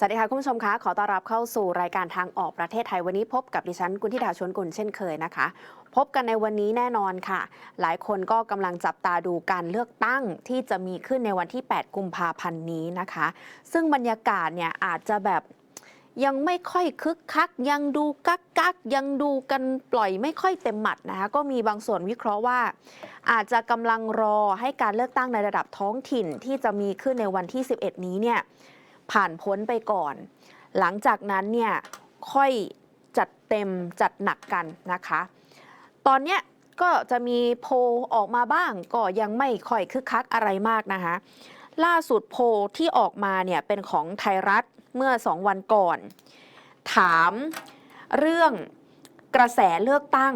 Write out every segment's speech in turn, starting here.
สวัสดีค่ะคุณผู้ชมคะขอต้อนรับเข้าสู่รายการทางออกประเทศไทยวันนี้พบกับดิฉันกุณธิดาชวนกุลเช่นเคยนะคะ พบกันในวันนี้แน่นอนค่ะ หลายคนก็กำลังจับตาดูการเลือกตั้งที่จะมีขึ้นในวันที่ 8 กุมภาพันธ์นี้นะคะ ซึ่งบรรยากาศเนี่ยอาจจะแบบยังไม่ค่อยคึกคัก ยังดูกักกักยังดูกันปล่อยไม่ค่อยเต็มหมัดนะคะก็มีบางส่วนวิเคราะห์ว่า อาจจะกำลังรอให้การเลือกตั้งในระดับท้องถิ่นที่จะมีขึ้นในวันที่ 11 นี้เนี่ย ผ่านพ้นไปก่อน หลังจากนั้นเนี่ยค่อยจัดเต็มจัดหนักกันนะคะ ตอนเนี้ยก็จะมีโพออกมาบ้างก็ยังไม่ค่อยคึกคักอะไรมากนะคะ ล่าสุดโพที่ออกมาเนี่ยเป็นของไทยรัฐเมื่อสองวันก่อน ถามเรื่องกระแสเลือกตั้ง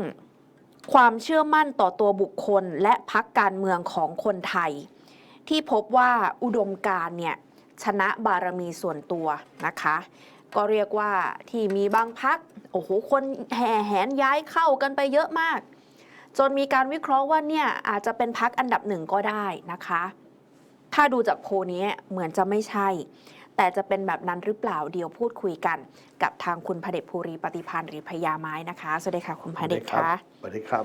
ความเชื่อมั่นต่อตัวบุคคลและพักการเมืองของคนไทย ที่พบว่าอุดมการเนี่ย ชนะบารมีส่วนตัวนะคะ ก็เรียกว่าที่มีบางพักโอ้โหคนแห่แหนย้ายเข้ากันไปเยอะมาก จนมีการวิเคราะห์ว่าเนี่ยอาจจะเป็นพักอันดับหนึ่งก็ได้นะคะ ถ้าดูจากโพลนี้เหมือนจะไม่ใช่ แต่จะเป็นแบบนั้นหรือเปล่าเดี๋ยวพูดคุยกัน กับทางคุณพเดชภูริปฏิพันธ์หรือพญาไม้นะคะสวัสดีค่ะคุณพเดชคะสวัสดีครับ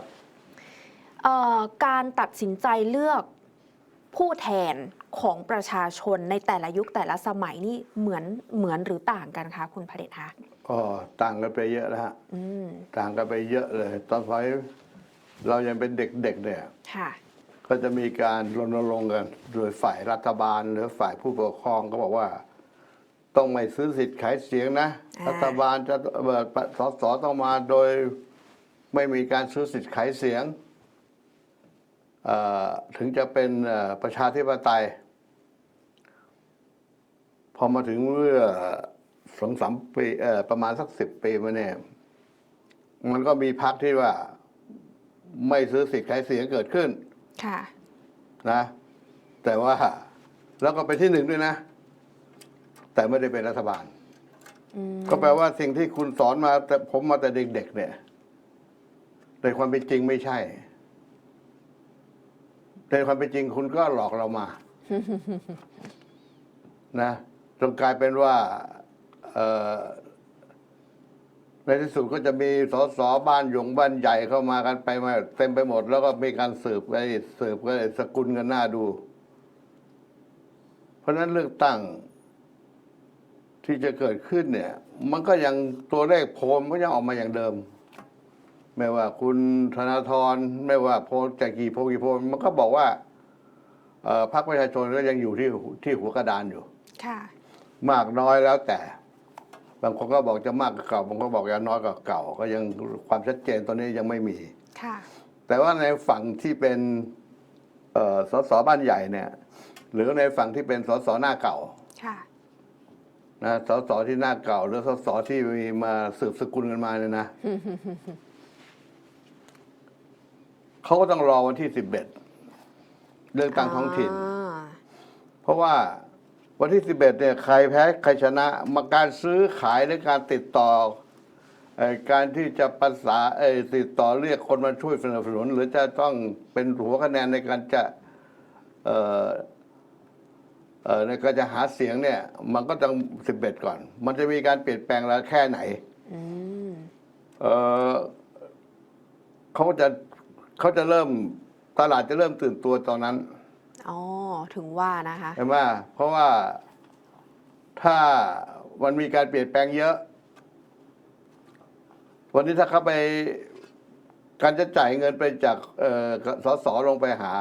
เอ่อการตัดสินใจเลือก ผู้แทนของประชาชนในแต่ละยุคแต่ละสมัยนี่เหมือนเหมือนหรือต่างกันคะคุณพระเดชคะก็ต่างกันไปเยอะนะฮะอืมต่างกันไปเยอะเลย ตอนสมัยเรายังเป็นเด็กๆเนี่ย ค่ะ ก็จะมีการรณรงค์กันโดยฝ่ายรัฐบาลหรือฝ่ายผู้ปกครองก็บอกว่า ต้องไม่ซื้อสิทธิ์ขายเสียงนะ อ่ารัฐบาลจะเบิดสสต้องมาโดย ไม่มีการซื้อสิทธิ์ขายเสียงเอ่อ ถึงจะเป็นเอ่อประชาธิปไตย พอมาถึงเมื่อสองสามปีเอ่อประมาณสักสิบปีมาเนี่ย มันก็มีพักที่ว่าไม่ซื้อสิทธิ์ขายเสียงเกิดขึ้น ค่ะนะ แต่ว่าแล้วก็ไปที่หนึ่งด้วยนะ แต่ไม่ได้เป็นรัฐบาลอืมก็แปลว่าสิ่งที่คุณสอนมาแต่ผมมาแต่เด็กๆเนี่ยในความเป็นจริงไม่ใช่ ในความเป็นจริงคุณก็หลอกเรามา นะจนกลายเป็นว่าในที่สุดก็จะมีสสบ้านหยงบ้านใหญ่เข้ามากันไปมาเต็มไปหมด แล้วก็มีการสืบไปสืบก็สกุลกันหน้าดู เพราะนั้นเลือกตั้ง ที่จะเกิดขึ้นเนี่ย มันก็ยังตัวเลขโพลมันก็ยังออกมาอย่างเดิม ไม่ว่าคุณธนาธรไม่ว่าโพลจากกี่โพลกี่โพลมันก็บอกว่าเอ่อพรรคประชาชนก็ยังอยู่ที่ที่หัวกระดานอยู่ค่ะมากน้อยแล้วแต่ บางคนก็บอกจะมากกว่าเก่าบางคนก็บอกจะน้อยกว่าเก่า ก็ยังความชัดเจนตอนนี้ยังไม่มีค่ะแต่ว่าในฝั่งที่เป็นเอ่อสสบ้านใหญ่เนี่ย หรือในฝั่งที่เป็นสสหน้าเก่าค่ะนะสสที่หน้าเก่า หรือสสที่มีมาสืบสกุลกันมาเนี่ยนะ เขาก็ต้องรอวันที่สิบเอ็ดเลือกตั้งท้องถิ่นอ่าเพราะว่าวันที่สิบเอ็ดเนี่ยใครแพ้ใครชนะมาการซื้อขายหรือการติดต่อเอ่อการที่จะประสานเอ่อติดต่อเรียกคนมาช่วยสนับสนุน หรือจะต้องเป็นหัวคะแนนในการจะเอ่อเอ่อในการจะหาเสียงเนี่ย มันก็ต้องสิบเอ็ดก่อน มันจะมีการเปลี่ยนแปลงแล้วแค่ไหนอืมเอ่อเขาจะ เขาจะเริ่มตลาดจะเริ่มตื่นตัวตอนนั้นอ๋อถึงว่านะคะเห็นไหมเพราะว่าถ้ามันมีการเปลี่ยนแปลงเยอะ วันนี้ถ้าเขาไปการจะจ่ายเงินไปจากเอ่อสสลงไปหา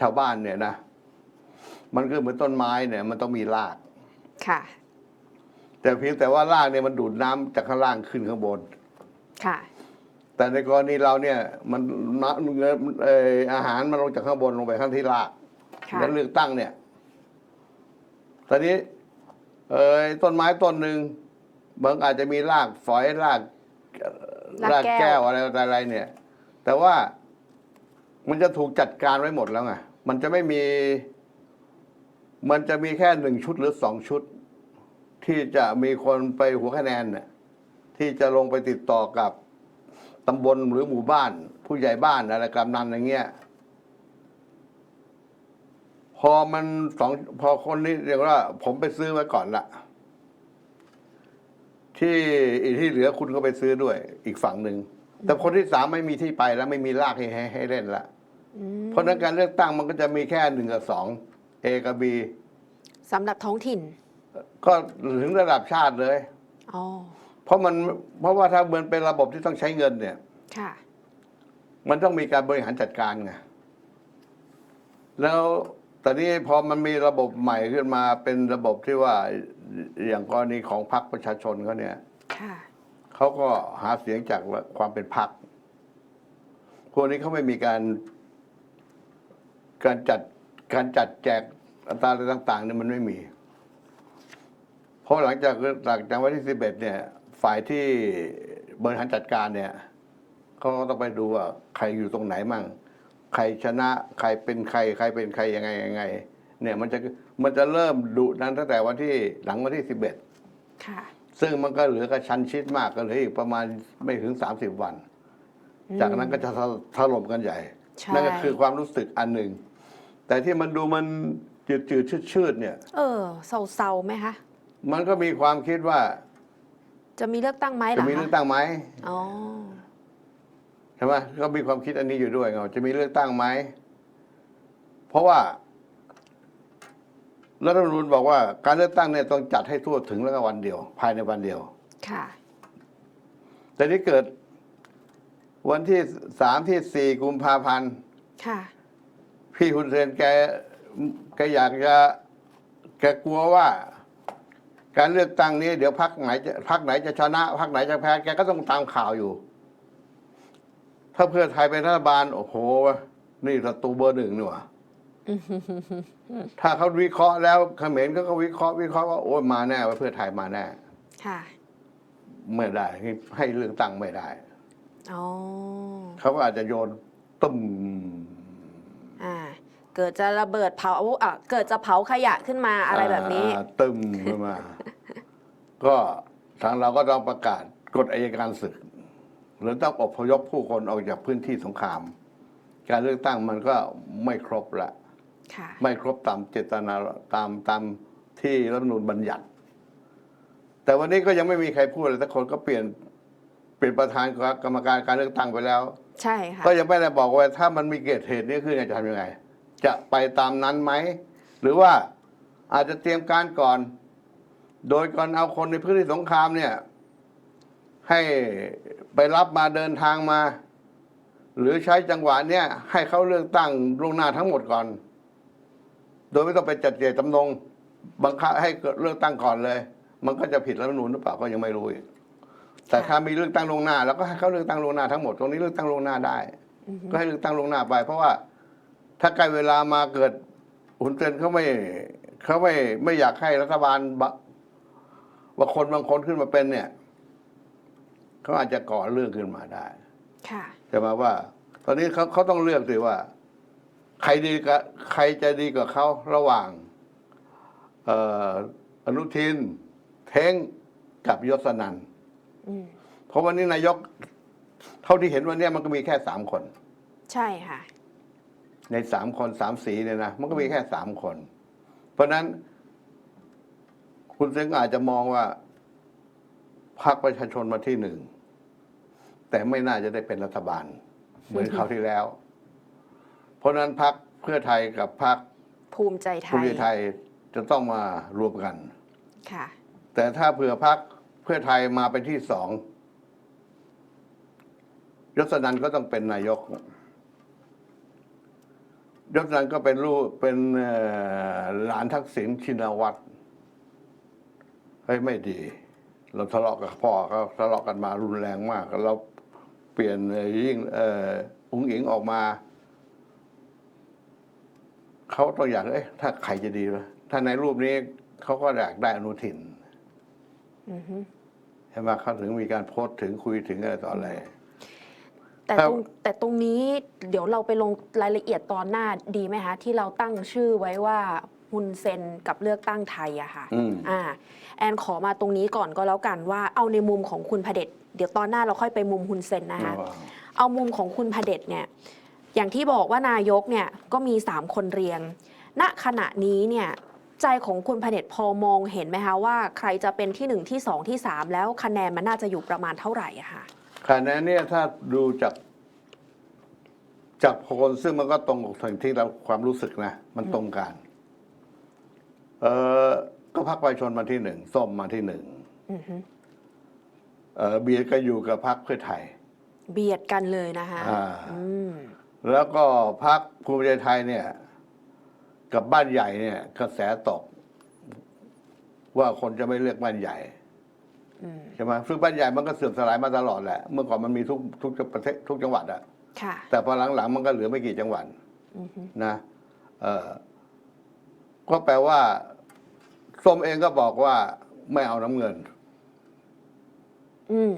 ชาวบ้านเนี่ยนะ มันก็เหมือนต้นไม้เนี่ย มันต้องมีราก ค่ะ แต่เพียงแต่ว่ารากเนี่ยมันดูดน้ำจากข้างล่างขึ้นข้างบน ค่ะ แต่ในกรณีเราเนี่ยมันน้ำเงินเอ่ออาหารมันลงจากข้างบนลงไปข้างที่รากค่ะแล้วเลือกตั้งเนี่ย ตอนนี้ เอ่อต้นไม้ต้นหนึ่งบางอาจจะมีรากฝอยรากเอ่อรากแก้วอะไรอะไรเนี่ย แต่ว่ามันจะถูกจัดการไว้หมดแล้วไงมันจะไม่มี มันจะมีแค่หนึ่งชุดหรือสองชุด ที่จะมีคนไปหัวคะแนนน่ะที่จะลงไปติดต่อกับ ตำบลหรือหมู่บ้าน ผู้ใหญ่บ้านอะไรกำนันอย่างเงี้ย พอมันสองพอคนนี้เรียกว่า ผมไปซื้อไว้ก่อนละที่อีกที่เหลือคุณก็ไปซื้อด้วย อีกฝั่งหนึ่งแต่คนที่สามไม่มีที่ไปแล้วไม่มีลากให้ให้ให้เล่นละอืมเพราะฉะนั้นการเลือกตั้งมันก็จะมีแค่หนึ่งกับสองเอกับบีสำหรับท้องถิ่น ก็ถึงระดับชาติเลย อ๋อ เพราะมันเพราะว่าถ้ามันเป็นระบบที่ต้องใช้เงินเนี่ย ค่ะ มันต้องมีการบริหารจัดการไงแล้วตอนนี้พอมันมีระบบใหม่ขึ้นมาเป็นระบบที่ว่าอย่างกรณีของพรรคประชาชนเขาเนี่ยค่ะเขาก็หาเสียงจากความเป็นพรรคพวกนี้เขาไม่มีการการจัดการจัดแจกอัตราอะไรต่าง ๆ เนี่ยมันไม่มี เพราะหลังจากหลังจากวันที่สิบเอ็ดเนี่ย ฝ่ายที่บริหารจัดการเนี่ยเขาก็ต้องไปดูว่าใครอยู่ตรงไหนมั่ง ใครชนะใครเป็นใคร ใครเป็นใครยังไงยังไง เนี่ยมันจะมันจะเริ่มดุนั้นตั้งแต่วันที่หลังวันที่สิบเอ็ดค่ะ ซึ่งมันก็เหลือกระชันชิดมากก็เหลืออีกประมาณไม่ถึงสามสิบวัน จากนั้นก็จะถถล่มกันใหญ่ใช่นั่นก็คือความรู้สึกอันหนึ่ง แต่ที่มันดูมันจืดจืดชืดชืดๆเนี่ย เออเศร้าๆไหมคะ มันก็มีความคิดว่า จะมีเลือกตั้งไหมเหรจะอมีคะเลือกตั้งไหมอ๋อ ใช่ไหมก็มีความคิดอันนี้อยู่ด้วยไงว่าจะมีเลือกตั้งไหมเพราะว่ารัฐธรรมนูญบอกว่า การเลือกตั้งเนี่ยต้องจัดให้ทั่วถึงแล้วก็วันเดียว ภายในวันเดียว ค่ะ แต่ที่เกิด วันที่สามที่สี่กุมภาพันธ์ ค่ะ พี่คุณเซนแกแกอยากจะแกกลัวว่า การเลือกตั้งนี้เดี๋ยวพักไหนจะพักไหนจะชนะพักไหนจะแพ้แกก็ต้องตามข่าวอยู่ ถ้าเพื่อไทยเป็นรัฐบาล โอ้โห นี่ศัตรูเบอร์หนึ่งนี่หว่าถ้าเขาวิเคราะห์แล้วเขมรเขาก็วิเคราะห์วิเคราะห์ว่าโอ้ยมาแน่ว่าเพื่อไทยมาแน่ ค่ะไม่ได้ ให้เลือกตั้งไม่ได้อ๋อเขาก็อาจจะโยนตุ้มอ่า เกิดจะระเบิดเผาอะเกิดจะเผาขยะขึ้นมาอะไรแบบนี้อ่าตึมขึ้นมา ก็ทางเราก็ต้องประกาศกฎอายการศึก หรือต้องอพยพผู้คนออกจากพื้นที่สงคราม การเลือกตั้งมันก็ไม่ครบละ ค่ะ ไม่ครบตามเจตนาตามตามที่รัฐธรรมนูญบัญญัติ แต่วันนี้ก็ยังไม่มีใครพูดเลยสักคนก็เปลี่ยนเปลี่ยนประธานกรรมการการเลือกตั้งไปแล้ว ใช่ค่ะ ก็ยังไม่ได้บอกว่าถ้ามันมีเกิดเหตุนี้ขึ้นจะทำยังไง จะไปตามนั้นไหม หรือว่าอาจจะเตรียมการก่อน โดยก่อนเอาคนในพื้นที่สงครามเนี่ย ให้ไปรับมาเดินทางมา หรือใช้จังหวะเนี่ยให้เขาเลือกตั้งลวงหน้าทั้งหมดก่อน โดยไม่ต้องไปจัดเจตจำนงบังคับให้เกิดเลือกตั้งก่อนเลย มันก็จะผิดรัฐธรรมนูญหรือเปล่าก็ยังไม่รู้อีกแต่ถ้ามีเลือกตั้งลวงหน้า แล้วก็ให้เขาเลือกตั้งลวงหน้าทั้งหมดตรงนี้เลือกตั้งลวงหน้าได้อือฮึก็ให้เลือกตั้งลวงหน้าไปเพราะว่า ถ้าใกล้เวลามาเกิดหุนเซนเขาไม่เขาไม่ไม่อยากให้รัฐบาลบะว่าคนบางคนขึ้นมาเป็นเนี่ยเขาอาจจะก่อเรื่องขึ้นมาได้ค่ะจะมาว่า ตอนนี้เขาเขาต้องเลือกสิว่า ใครดีกับใครจะดีกับเขาระหว่าง เอ่ออนุทิน เท้งกับยศนันท์อืมเพราะวันนี้นายก เท่าที่เห็นวันเนี้ยมันก็มีแค่สามคน ใช่ค่ะ ในสามคนสามสีเนี่ยนะมันก็มีแค่สามคน เพราะฉะนั้น คุณเซงอาจจะมองว่าพรรคประชาชนมาที่หนึ่ง แต่ไม่น่าจะได้เป็นรัฐบาล เหมือนคราวที่แล้ว เพราะฉะนั้นพรรคเพื่อไทยกับพรรคภูมิใจไทภูมิยใจไทยจะต้องมารวมกันค่ะ แต่ถ้าเผื่อพรรคเพื่อไทยมาเป็นที่สองยศนันท์ก็ต้องเป็นนายก ยศนันท์ก็เป็นลูกเป็นเอ่อหลานทักษิณชินวัตรเฮ้ยไม่ดี เราทะเลาะกับพ่อเขาทะเลาะกันมารุนแรงมากเราเปลี่ยนเอ่อยิ่งเอ่ออุ้งอิงออกมาเขาต้องอยากเอ้ยถ้าใครจะดีวะถ้าในรูปนี้เขาก็อยากได้อนุทินอือฮึใช่ไหมเขาถึงมีการโพสต์ถึงคุยถึงอะไรต่ออะไร แต่ครัตบรงแต่ตรงนี้เดี๋ยวเราไปลงรายละเอียดตอนหน้าดีไหมคะที่เราตั้งชื่อไว้ว่าฮุนเซนกับเลือกตั้งไทยอะค่ะอืมอ่าแอนขอมาตรงนี้ก่อนก็แล้วกันว่าเอาในมุมของคุณพเด็จเดี๋ยวตอนหน้าเราค่อยไปมุมฮุนเซนนะคะเอามุมของคุณพเดชเนี่ยอย่างที่บอกว่านายกเนี่ยก็มี 3 คนเรียง ณขณะนี้เนี่ยใจของคุณพเดชพอมองเห็นไหมคะว่าใครจะเป็นที่ 1 ที่ 2 ที่ 3 แล้วคะแนนมันน่าจะอยู่ประมาณเท่าไหร่อะค่ะ ขณะนี้ถ้าดูจากจากโพลซึ่งมันก็ตรงกับสิ่งที่เราความรู้สึกนะ มันตรงกันเออก็พักประชาชนมาที่หนึ่งส้มมาที่หนึ่งอือฮึเออเบียร์ก็อยู่กับพักเพื่อไทย เบียดกันเลยนะคะอ่าอืมแล้วก็พักภูมิใจไทยเนี่ย กับบ้านใหญ่เนี่ย กระแสตก ว่าคนจะไม่เลือกบ้านใหญ่อืม ใช่ไหมซึ่งบ้านใหญ่มันก็เสื่อมสลายมาตลอดแหละ เมื่อก่อนมันมีทุกทุกประเทศทุกจังหวัดอะค่ะ แต่พอหลังๆมันก็เหลือไม่กี่จังหวัดอือฮึนะเออก็แปลว่าส้มเองก็บอกว่าไม่เอาน้ำเงิน อืม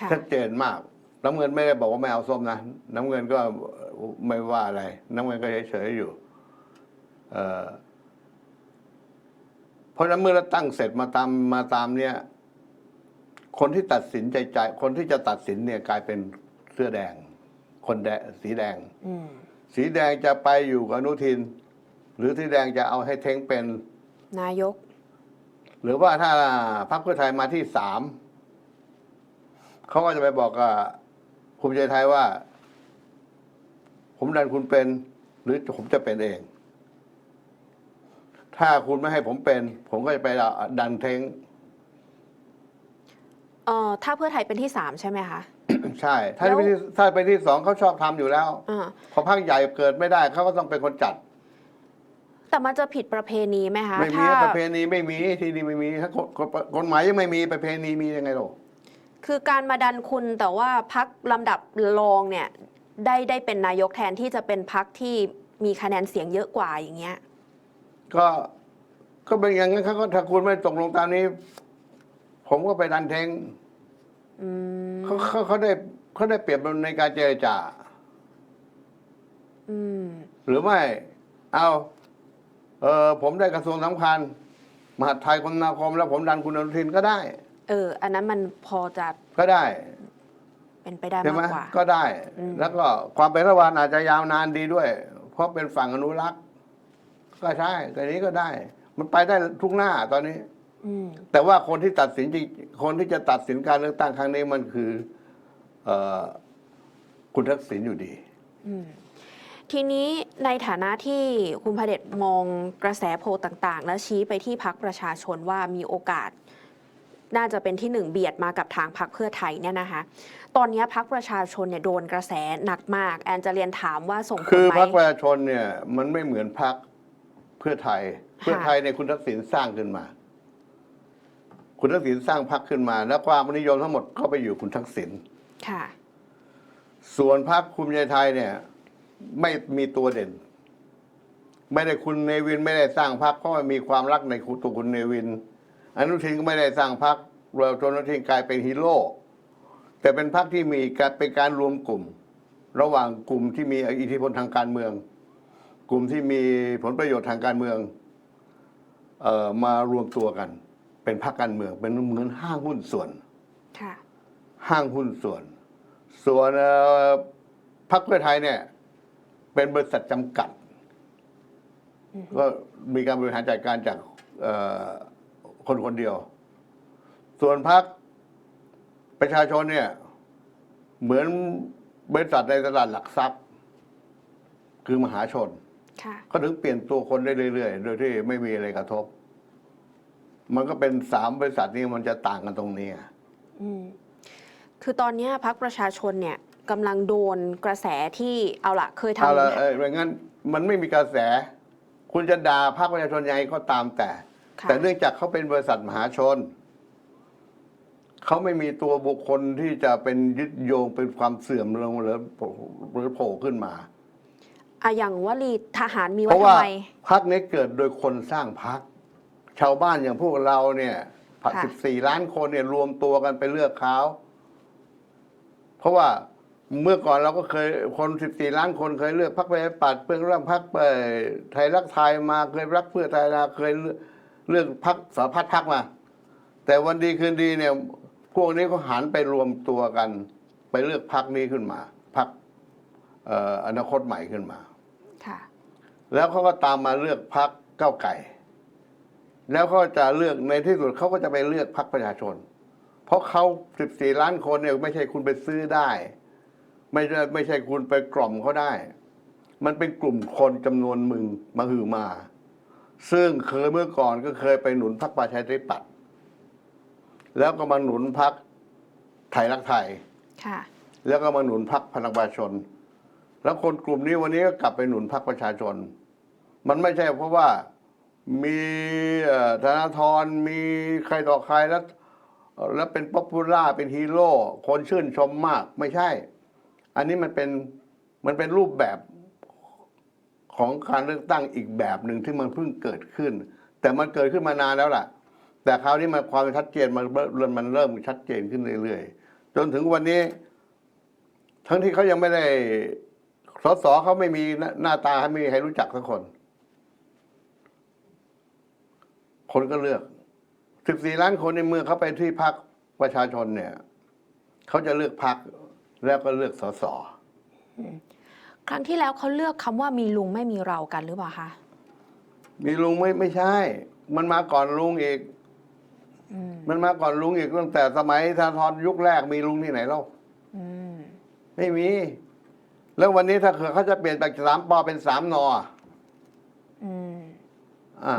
ค่ะชัดเจนมาก น้ำเงินไม่ได้บอกว่าไม่เอาส้มนะน้ำเงินก็ไม่ว่าอะไร น้ำเงินก็เฉยๆอยู่ เออเพราะฉะนั้นเมื่อเราตั้งเสร็จมาตามมาตามเนี่ย คนที่ตัดสินใจใจคนที่จะตัดสินเนี่ยกลายเป็นเสื้อแดง คนแดงสีแดง อืมสีแดงจะไปอยู่กับอนุทิน หรือสีแดงจะเอาให้เท้งเป็น นายก หรือว่าถ้าพรรคเพื่อไทยมาที่สามเขาก็จะไปบอกกับภูมิใจไทยว่า ผมดันคุณเป็น หรือผมจะเป็นเอง ถ้าคุณไม่ให้ผมเป็น ผมก็จะไปดันเท้ง เอ่อถ้าเพื่อไทยเป็นที่3ใช่ไหมคะ ใช่ ถ้าแล้วไปที่ถ้าไปที่สองเขาชอบทำอยู่แล้ว อ่าพอพรรคใหญ่เกิดไม่ได้เขาก็ต้องเป็นคนจัด แต่มันจะผิดประเพณีไหมคะไม่มีถ้าประเพณีไม่มีที่นี่ไม่มีถ้ากฎกฎกฎหมายยังไม่มีประเพณีมียังไงหรอคือการมาดันคุณแต่ว่าพักลำดับรองเนี่ยได้ได้เป็นนายกแทนที่จะเป็นพักที่มีคะแนนเสียงเยอะกว่าอย่างเงี้ย ก็ ก็เป็นอย่างนั้นเขาก็ถ้าคุณไม่ตกลงตามนี้ ผมก็ไปดันเทงอืมเขาเขาเขาได้เขาได้เปรียบในการเจรจา อืมหรือไม่ เอาเออผมได้กระทรวงสำคัญ มหาดไทยคมนาคม แล้วผมดันคุณอนุทินก็ได้ เออ อันนั้นมันพอจะก็ได้เป็นไปได้ใช่ไหมมากกว่า ก็ได้ อืม แล้วก็ความเป็นรัฐบาลอาจจะยาวนานดีด้วย เพราะเป็นฝั่งอนุรักษ์ ก็ใช่แต่นี้ก็ได้ มันไปได้ทุกหน้าตอนนี้อืม แต่ว่าคนที่ตัดสินจริงคนที่จะตัดสินการเลือกตั้งครั้งนี้มันคือเออคุณทักษิณอยู่ดีอืมทีนี้ในฐานะที่คุณพเดชมองกระแสโพลต่าง ๆ แล้วชี้ไปที่พักประชาชนว่ามีโอกาส น่าจะเป็นที่หนึ่งเบียดมากับทางพักเพื่อไทยเนี่ยนะคะ ตอนนี้พักประชาชนเนี่ยโดนกระแสหนักมาก แอนจะเรียนถามว่าส่งผคืลอไหมพรรคประชาชนเนี่ยมันไม่เหมือนพรรคเพื่อไทย เพื่อไทยเนี่ยคุณทักษิณสร้างขึ้นมา คุณทักษิณสร้างพรรคขึ้นมา แล้วความนิยมทั้งหมดก็ไปอยู่คุณทักษิณค่ะ ส่วนพรรคภูมิใจไทยเนี่ย ไม่มีตัวเด่น ไม่ได้คุณเนวินไม่ได้สร้างพรรคเพราะว่ามีความรักในตัวคุณเนวิน อนุทินก็ไม่ได้สร้างพรรคเราจนอนุทินกลายเป็นฮีโร่แต่เป็นพรรคที่มีการเป็นการรวมกลุ่ม ระหว่างกลุ่มที่มีอิทธิพลทางการเมือง กลุ่มที่มีผลประโยชน์ทางการเมือง เอ่อมารวมตัวกัน เป็นพรรคการเมืองเป็นเหมือนห้างหุ้นส่วน ค่ะ ห้างหุ้นส่วน ส่วนเอ่อพรรคเพื่อไทยเนี่ย เป็นบริษัทจำกัด อือฮึก็มีการบริหารจัดการจากเอ่อคนคนเดียว ส่วนพรรคประชาชนเนี่ย เหมือนบริษัทในตลาดหลักทรัพย์ คือมหาชน ค่ะเขาถึงเปลี่ยนตัวคนได้เรื่อยๆ โดยที่ไม่มีอะไรกระทบ มันก็เป็นสามบริษัทนี้มันจะต่างกันตรงนี้อะอืมคือตอนนี้พักประชาชนเนี่ยกำลังโดนกระแสที่เอาละเคยทเอาละเอออย่างนั้นมันไม่มีกระแส คุณจะด่าพรรคประชาชนยังไงก็ตามแต่ำค่ะแต่เนื่องจากเขาเป็นบริษัทมหาชน เขาไม่มีตัวบุคคลที่จะเป็นยึดโยงเป็นความเสื่อมลงหรือหรือโผล่ขึ้นมาอะอย่างวลีทหารมีเพไว้ราะทำว่าไมพรรคนี้เกิดโดยคนสร้างพรรค ชาวบ้านอย่างพวกเราเนี่ยผัดค่ะ สิบสี่ล้านคนเนี่ยรวมตัวกันไปเลือกเขาเพราะว่าเมื่อก่อนเราก็เคยคนสิบสี่ล้านคนเคยเลือกพรรคประชาธิปัตย์เพื่อเรื่องพรรคเอ่อไทยรักไทยมาเคยรักเพื่อไทยมาเคยเลือกเลือกพรรคสารพัดพรรคมา แต่วันดีคืนดีเนี่ย พวกนี้ก็หันไปรวมตัวกัน ไปเลือกพักนี้ขึ้นมาพักอนาคตใหม่ขึ้นมา ค่ะ แล้วเขาก็ตามมาเลือกพักเก้าวไก่ แล้วเขาจะเลือกในที่สุดเขาก็จะไปเลือกพักประชาชน เพราะเขา 14 ล้านคนเนี่ยไม่ใช่คุณไปซื้อได้ ไม่ใช่ไม่ใช่คุณไปกล่อมเขาได้ มันเป็นกลุ่มคนจำนวนมึงมาหือมา ซึ่งเคยเมื่อก่อนก็เคยไปหนุนพักประชาธิปัตย์แล้วก็มาหนุนพักไทยรักไทยค่ะแล้วก็มาหนุนพักพลังประชาชน แล้วคนกลุ่มนี้วันนี้ก็กลับไปหนุนพักประชาชน มันไม่ใช่เพราะว่า มีธนาธรมีใครต่อใครแล้ว แล้วเป็นป๊อปปูล่าเป็นฮีโร่คนชื่นชมมากไม่ใช่ อันนี้มันเป็นมันเป็นรูปแบบของการเลือกตั้งอีกแบบหนึ่งที่มันเพิ่งเกิดขึ้น แต่มันเกิดขึ้นมานานแล้วล่ะ แต่คราวนี้มันความชัดเจนมันเริ่มมันเริ่มชัดเจนขึ้นเรื่อยๆจนถึงวันนี้ ทั้งที่เขายังไม่ได้สสเขาไม่มีหน้าตาไม่มีใครรู้จักสักคน คนก็เลือก 14 ล้านคนในเมืองเขาไปที่พักประชาชนเนี่ยเขาจะเลือกพักแล้วก็เลือกสสครั้งที่แล้วเขาเลือกคำว่ามีลุงไม่มีเรากันหรือเปล่าคะมีลุงไม่ไม่ใช่ มันมาก่อนลุงอีกอืมมันมาก่อนลุงอีกตั้งแต่สมัยธนาธรยุคแรกมีลุงที่ไหนเล่าอืมไม่มี แล้ววันนี้ถ้าเกิดเขาจะเปลี่ยนจากสามปอเป็นสามนออืม อ่า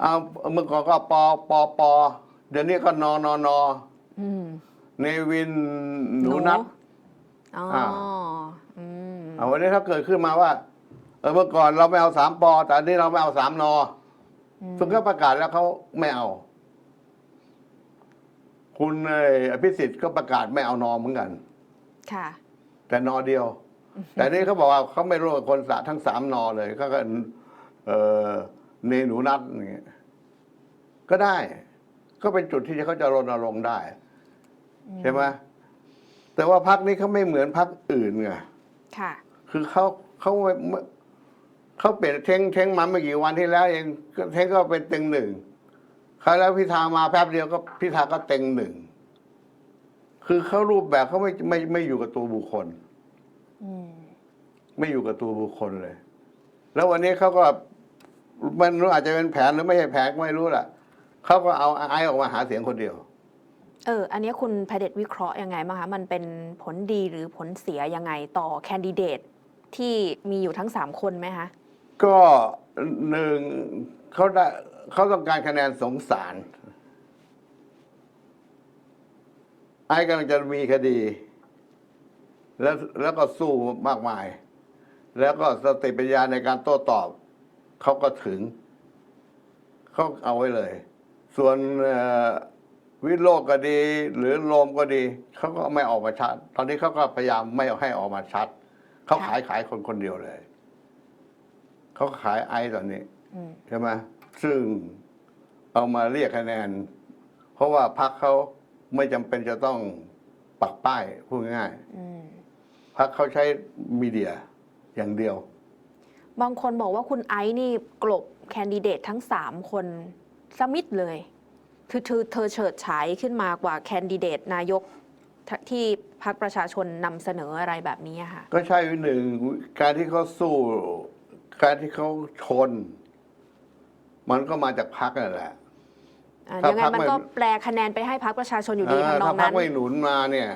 เอาเมื่อก่อนก็ปอปอปอเดี๋ยวนี้ก็นอนอนออืมเนวินหนูนัท อ๋ออ่าอืมเอาวันนี้ถ้าเกิดขึ้นมาว่า เออเมื่อก่อนเราไม่เอาสามปอ แต่อันนี้เราไม่เอาสามนออืมซึ่งก็ประกาศแล้วเขาไม่เอา คุณเอ่ออภิสิทธิ์ก็ประกาศไม่เอานอเหมือนกัน ค่ะ แต่นอเดียว แต่นี่เขาบอกว่าเขาไม่ร่วมกับคนสะทั้งสามนอเลยก็ก็เออ เนหนูนัดอย่างเงี้ยก็ได้ ก็เป็นจุดที่เขาจะรณรงค์ได้ ใช่ไหมแต่ว่าพักนี้เขาไม่เหมือนพักอื่นไงค่ะ คือเขาเขาไม่เขาเปลี่ยนเท้งเท้งมาไม่กี่วันที่แล้วเองก็เท้งก็เป็นเต็งหนึ่งคราวแล้วพิธามาแป๊บเดียวก็พิธาก็เต็งหนึ่งคือเขารูปแบบเขาไม่ไม่ไม่อยู่กับตัวบุคคลอืมไม่อยู่กับตัวบุคคลเลย แล้ววันนี้เขาก็ มันรู้อาจจะเป็นแผนหรือไม่ใช่แผนก็ไม่รู้แหละเขาก็เอาไอ้ออกมาหาเสียงคนเดียว เออ อันนี้คุณพระเดชวิเคราะห์ยังไงบ้างคะ มันเป็นผลดีหรือผลเสียยังไงต่อแคนดิเดตที่มีอยู่ทั้งสามคนไหมคะ ก็หนึ่งเขาได้เขาต้องการคะแนนสงสาร ไอ้กำลังจะมีคดี แล้วแล้วก็สู้มากมาย แล้วก็สติปัญญาในการโต้ตอบ เขาก็ถึง เขาเอาไว้เลย ส่วนวิโรจน์ก็ดี หรือลมก็ดี เขาก็ไม่ออกมาชัด ตอนนี้เขาก็พยายามไม่ให้ออกมาชัด เขาขายขายคนคนเดียวเลย เขาขายไอตอนนี้ใช่ไหมซึ่งเอามาเรียกคะแนน เพราะว่าพักเขาไม่จำเป็นจะต้องปักป้ายพูดง่ายอืมๆพักเขาใช้มีเดียอย่างเดียว บางคนบอกว่าคุณไอซ์นี่กลบแคนดิเดตทั้งสามคนสมิดเลย คือเธอเธอเฉิดฉายขึ้นมากว่าแคนดิเดตนายกทที่พรรคประชาชนนำเสนออะไรแบบนี้อะค่ะ ก็ใช่หนึ่งการที่เขาสู้ การที่เขาชน มันก็มาจากพักนั่นแหละอะถ้ายังไงพรรคมันไม่ก็แปลคะแนนไปให้พรรคประชาชนอยู่ดีเออทำนอถ้างพันั้กนไม่หนุนมาเนี่ย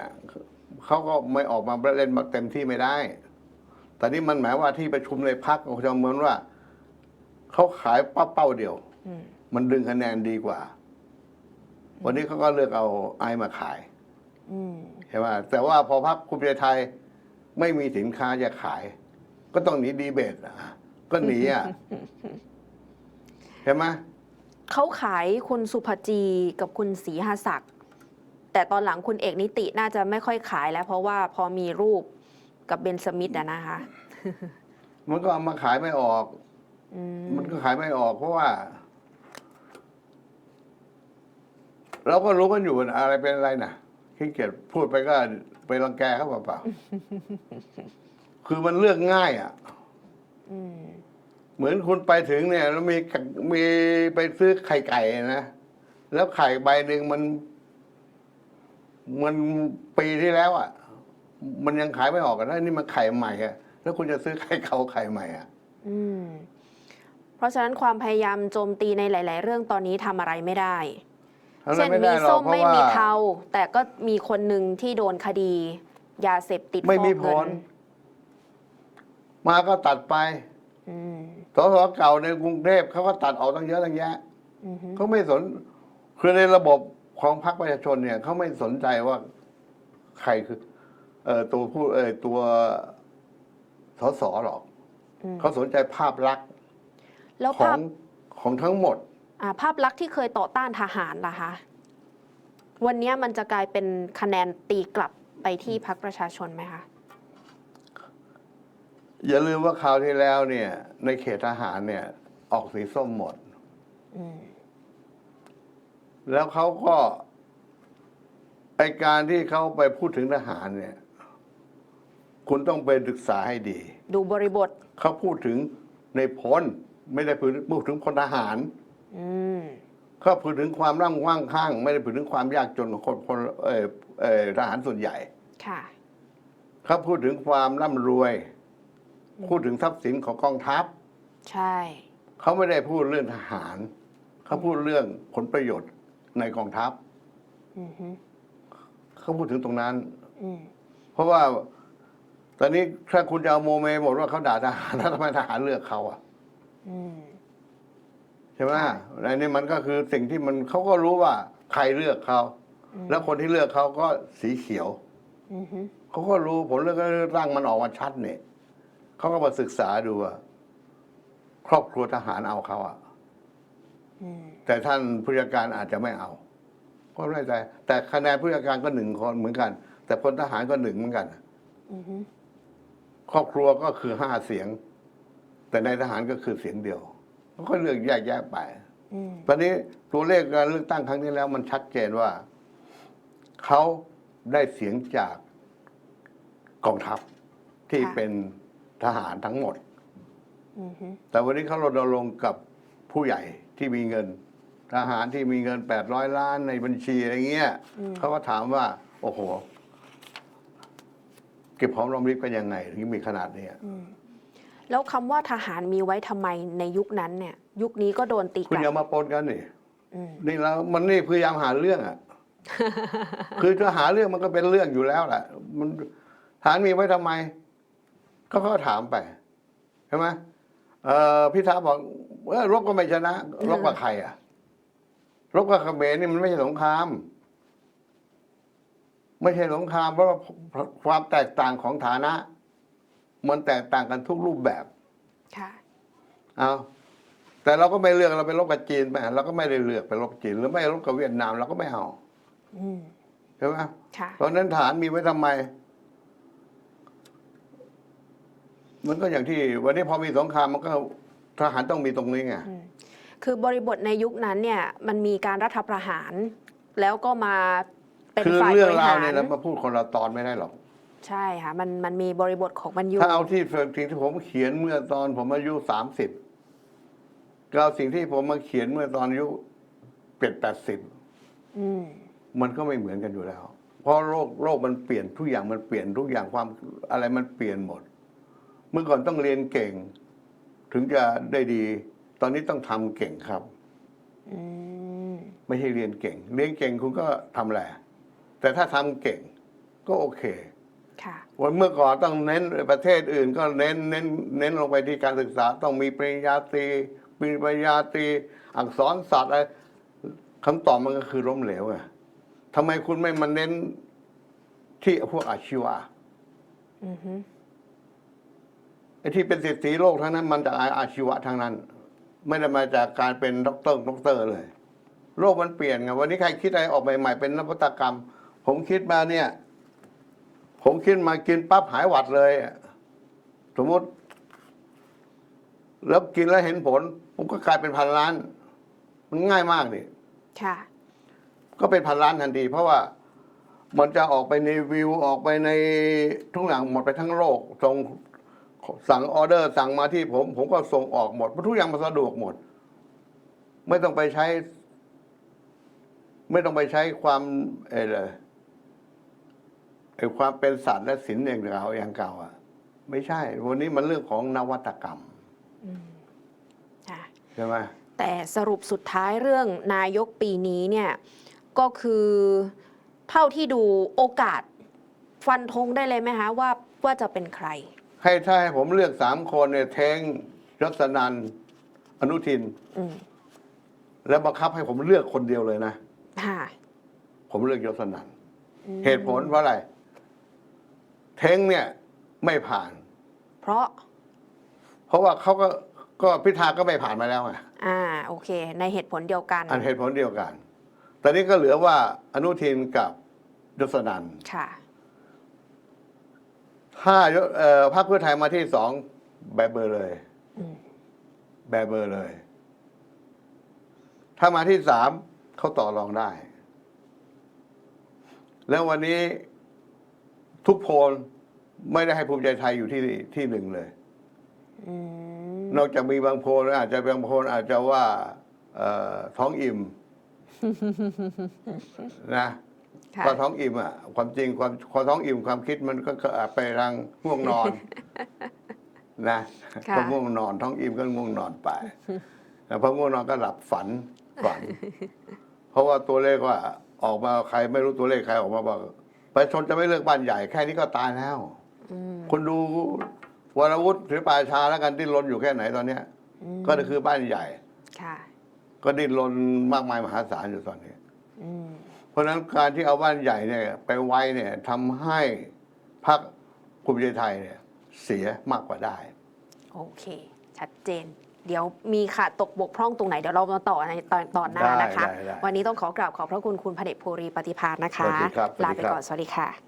เขาก็ไม่ออกมาเล่นมาเต็มที่ไม่ได้ แต่นี่มันหมายว่าที่ประชุมในพักจะเหมือนว่าเขาขายเป้าเป้าเดียวอืมมันดึงคะแนนดีกว่า วันนี้เขาก็เลือกเอาไอมาขายอืมใช่ไหมแต่ว่าพอพักภูมิใจไทยไม่มีสินค้าจะขาย ก็ต้องหนีดีเบตอะก็หนีอะใช่ไหมเขาขายคุณสุภจีกับคุณศรีหศักดิ์แต่ตอนหลังคุณเอกนิติน่าจะไม่ค่อยขายแล้ว เพราะว่าพอมีรูป กับเบนสมิธอะนะคะ มันก็เอามาขายไม่ออก อืมมันก็ขายไม่ออก เพราะว่า เราก็รู้กันอยู่ว่าอะไรเป็นอะไรนะขี้เกียจพูดไปก็ไปรังแกเขาเปล่าๆ คือมันเลือกง่ายอะ อืมเหมือนคุณไปถึงเนี่ย แล้วมีกมีไปซื้อไข่ไก่นะแล้วไข่ใบหนึ่งมัน มันปีที่แล้วอะ มันยังขายไม่ออกกันแล้วนี่มันไข่ใหม่อะแล้วคุณจะซื้อไข่เก่าไข่ใหม่อะอืมเพราะฉะนั้นความพยายามโจมตีในหลาย ๆ เรื่องตอนนี้ทำอะไรไม่ได้ทำอะไรเช่นไม่มีได้หรอส้กมเพราะไม่ว่ามีเทาแต่ก็มีคนหนึ่งที่โดนคดี ยาเสพติดไม่มีฟผอกลเงินมาก็ตัดไปอืมสสเก่าในกรุงเทพเขาก็ตัดออกตั้งเยอะตั้งแยะ อือฮึเขาไม่สน คือในระบบของพรรคประชาชนเนี่ยเขาไม่สนใจว่าใครคือเอ่อ ตัวผู้เอ่อตัวสสหรอกอืมเขาสนใจภาพลักษณ์แล้วขอภางพของทั้งหมดอ่าภาพลักษณ์ที่เคยต่อต้านทหารล่ะคะวันนี้มันจะกลายเป็นคะแนนตีกลับไปที่พรรคประชาชนไหมคะอย่าลืมว่าคราวที่แล้วเนี่ย ในเขตทหารเนี่ย ออกสีส้มหมดอืมแล้วเขาก็ไอการที่เขาไปพูดถึงทหารเนี่ย คุณต้องไปศึกษาให้ดี ดูบริบท เขาพูดถึงในพลไม่ได้พูดพูดถึงพลทหารอืมเขาพูดถึงความร่ำว่างข้าง ไม่ได้พูดถึงความยากจนของคนคนเอ่อเอ่อทหารส่วนใหญ่ค่ะเขาพูดถึงความร่ำรวย พูดถึงทรัพย์สินของกองทัพ ใช่ เขาไม่ได้พูดเรื่องทหาร เขาพูดเรื่องผลประโยชน์ในกองทัพอือฮึเขาพูดถึงตรงนั้นอืมเพราะว่า ตอนนี้ถ้าคุณจะเอาโมเมหมดว่าเขาด่าทหารแล้วทำไมทหารเลือกเขาอะอืมใช่ไหมค่ะอันนี้มันก็คือสิ่งที่มันเขาก็รู้ว่า ใครเลือกเขาอืมแล้วคนที่เลือกเขาก็สีเขียวอือฮึเขาก็รู้ผลเลือกตั้งมันออกมาชัดเนี่ยเขาก็มาศึกษาดูว่าครอบครัวทหารเอาเขาอะอืมแต่ท่านผู้จัดการอาจจะไม่เอาก็ไม่ใจแต่คะแนนผู้จัดการก็หนึ่งคนเหมือนกัน แต่พลทหารก็หนึ่งเหมือนกันอือฮึ ครอบครัวก็คือห้าเสียง แต่ในทหารก็คือเสียงเดียวเขาก็เลือกแยกแยะไปอืมตอนนี้ตัวเลขการเลือกตั้งครั้งนี้แล้ว มันชัดเจนว่าเขาได้เสียงจากกองทัพที่เป็นทหารทั้งหมดอือฮึแต่วันนี้เขารณรงค์กับผู้ใหญ่ที่มีเงิน ทหารที่มีเงินแปดร้อยล้านในบัญชีอะไรเงี้ยอืมเขาก็ถามว่า โอ้โห เก็บหอมรอมริบกันยังไงถึงมีขนาดเนี้ยอืมแล้วคำว่าทหารมีไว้ทำไมในยุคนั้นเนี่ย ยุคนี้ก็โดนตีกคุณลัอย่าบมาปนกันนี่อืมนี่แล้วมันนี่พยายามหาเรื่องอะ คือจะหาเรื่องมันก็เป็นเรื่องอยู่แล้วแหละมันฐานมีไว้ทำไม ก็เขาถามไปใช่ไหมเออพิธาบอกเออรบก็ไม่ชนะ รบกับใครอะ รบกับเขมรนี่มันไม่ใช่สงคราม ไม่ใช่สงครามเพราะว่าความแตกต่างของฐานะ มันแตกต่างกันทุกรูปแบบค่ะเอาแต่เราก็ไม่เลือกเราไปรบกับจีนไปเราก็ไม่ได้เลือกไปรบจีน หรือไม่รบกับเวียดนามเราก็ไม่เอาอืมใช่ไหมค่ะเพราะฉะนั้นฐานมีไว้ทำไม มันก็อย่างที่ วันนี้พอมีสงครามมันก็ทหารต้องมีตรงนี้ไงอืมคือบริบทในยุคนั้นเนี่ย มันมีการรัฐประหาร แล้วก็มา เป็นคือฝ่ายเรื่อบงริราหาวรเนี่ยเรามาพูดคนละตอนไม่ได้หรอก ใช่ค่ะมันมันมีบริบทของมันอยู่ ถ้าเอาที่สิ่งที่ผมเขียนเมื่อตอนผมอายุสามสิบก็เอาสิ่งที่ผมมาเขียนเมื่อตอนอายุเป็ดแปดสิบอืมมันก็ไม่เหมือนกันอยู่แล้ว เพราะโลกโลกมันเปลี่ยนทุกอย่างมันเปลี่ยนทุกอย่างความอะไรมันเปลี่ยนหมด เมื่อก่อนต้องเรียนเก่ง ถึงจะได้ดี ตอนนี้ต้องทำเก่งครับ อืมไม่ใช่เรียนเก่ง เรียนเก่งคุณก็ทำแหละ แต่ถ้าทำเก่งก็โอเคค่ะวันเมื่อก่อนต้องเน้นประเทศอื่น ก็เน้นเน้นเน้นลงไปที่การศึกษา ต้องมีปริญญาตรีปริญญาตรีอักษรศาสตร์อะไรคำตอบมันก็คือล้มเหลวไงทำไมคุณไม่มาเน้นที่พวกอาชีวะอือฮึไอ้ที่เป็นเศรษฐีโลกทั้งนั้น มันจากอาชีวะทั้งนั้น ไม่ได้มาจากการเป็นด็อกเตอร์ด็อกเตอร์เลย โลกมันเปลี่ยนไงวันนี้ใครคิดอะไรออกใหม่ๆเป็นนวัตกรรม ผมคิดมาเนี่ย ผมคิดมากินปั๊บหายหวัดเลยอะสมมติ แล้วกินแล้วเห็นผล ผมก็กลายเป็นพันล้าน มันง่ายมากนี่ค่ะ ก็เป็นพันล้านทันทีเพราะว่ามันจะออกไปในวิวออกไปในทุกอย่างหมดไปทั้งโลกส่งสั่งออเดอร์สั่งมาที่ผม ผมก็ส่งออกหมดเพราะทุกอย่างมันสะดวกหมด ไม่ต้องไปใช้ ไม่ต้องไปใช้ความเออเลย ไอ้ความเป็นสัตว์และศิลป์อย่างเก่าอย่างเก่าอะ ไม่ใช่ วันนี้มันเรื่องของนวัตกรรมค่ะ ใช่ไหมแต่สรุปสุดท้ายเรื่องนายกปีนี้เนี่ยก็คือเท่าที่ดูโอกาสฟันธงได้เลยไหมคะว่าว่าจะเป็นใคร ให้ถ้าให้ผมเลือกสามคนเนี่ยเท้งยศนันท์อนุทิน อืมแล้วบังคับให้ผมเลือกคนเดียวเลยนะ ค่ะผมเลือกยศนันท์อืมเหตุผลเพราะอะไร เท้งเนี่ยไม่ผ่าน เพราะ เพราะว่าเขาก็ก็พิธาก็ไม่ผ่านมาแล้วไงอ่า โอเค ในเหตุผลเดียวกัน อันเหตุผลเดียวกันตอนนี้ก็เหลือว่าอนุทินกับยศนันท์ค่ะ ถ้ายศเอ่อพรรคเพื่อไทยมาที่สองแบบเบอร์เลยอืมแบบเบอร์เลย ถ้ามาที่สามเขาต่อรองได้ แล้ววันนี้ ทุกโพลไม่ได้ให้ภูมิใจไทยอยู่ที่ที่หนึ่งเลย อืมนอกจากมีบางโพลอาจจะบางโพลอาจจะว่าเอ่อท้องอิ่ม นะ ค่ะ พอท้องอิ่มอะความจริงความพอท้องอิ่มความคิดมันก็ก็ไปทางง่วงนอน นะค่ะ พอง่วงนอน ท้องอิ่มก็ง่วงนอนไปแล้วพอง่วงนอนก็หลับฝันฝัน เพราะว่าตัวเลขว่า ออกมาใครไม่รู้ตัวเลขใครออกมาบอก ประชาชนจะไม่เลือกบ้านใหญ่แค่นี้ก็ตายแล้ว อืมคุณดูวรวุฒิหรือปราชาแล้วกันดิ้นรนอยู่แค่ไหนตอนเนี้ย อืมก็คือบ้านใหญ่ ค่ะ ก็ดิ้นรนมากมายมหาศาลอยู่ตอนนี้ อืมเพราะฉะนั้นการที่เอาบ้านใหญ่เนี่ยไปไว้เนี่ยทำให้พรรคภูมิใจไทยเนี่ยเสียมากกว่าได้ โอเค ชัดเจน เดี๋ยวมีขาดตกบกพร่องตรงไหน เดี๋ยวเรามาต่อในตอนตอนหน้าได้นะคะได้ได้วันนี้ต้องขอกราบขอบพระคุณคุณพเดชภูรีปฏิภาณนะคะ สวัสดีครับสวัสดีลาไปครับก่อน สวัสดีค่ะ